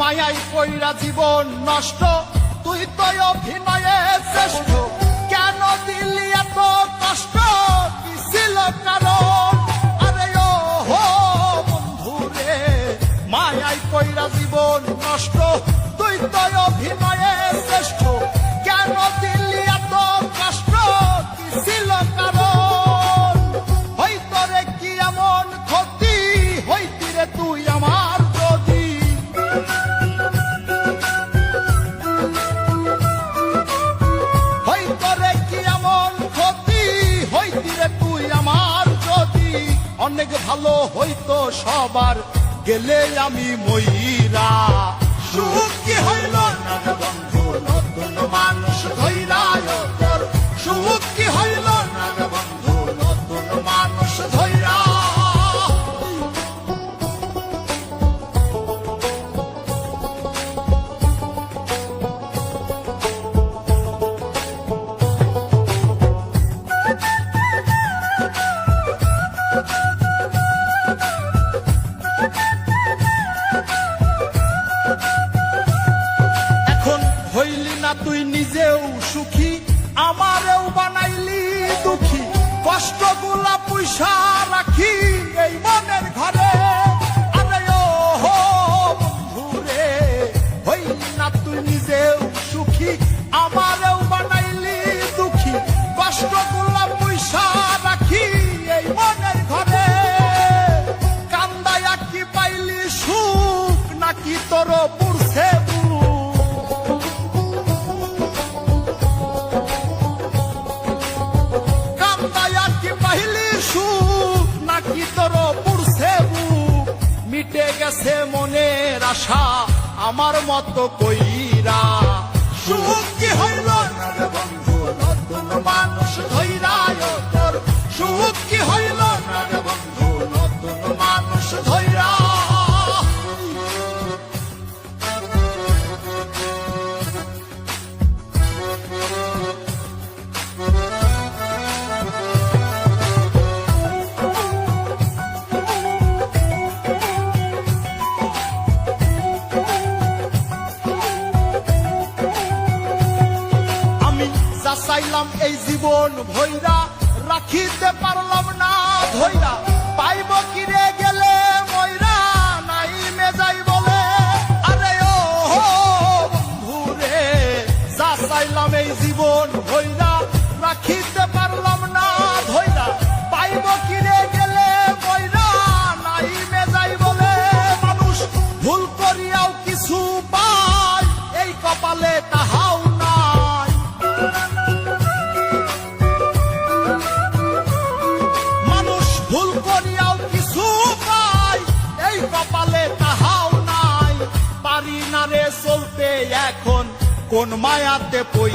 মায়াই কইরা জীবন নষ্ট, তুই তো অভিনয়ে শ্রেষ্ঠ। কেন দিলি এত কষ্ট? ছিল কারণ? আরে ও হো বন্ধু রে, মায়াই কইরা জীবন নষ্ট, তুই তো অভিনয়ে শ্রেষ্ঠ। কেন দিলি ভালো হইতো সবার গেলে আমি ময়রা। সুখ কি হইল না বন্ধু না তুই নিজেও সুখী, আমারেও বানাইলি দুঃখী। কষ্টগুলা পয়সা রাখি এই মনের ঘরে। আরে না তুই নিজেও সুখী, আমারেও বানাইলি দুঃখী। কষ্টগুলা পয়সা রাখি এই মনের ঘরে। কান্দায়া কি পাইলি সুখ, নাকি তোর গেছে মনের আশা আমার মতো কইরা। সুখ কি হইল চাইলাম এই জীবন ভৈরা। রাখিতে পারলাম না ধৈরা। পাইব কিরে নাই পারি না রে চলতে এখন কোন মায়াতে পই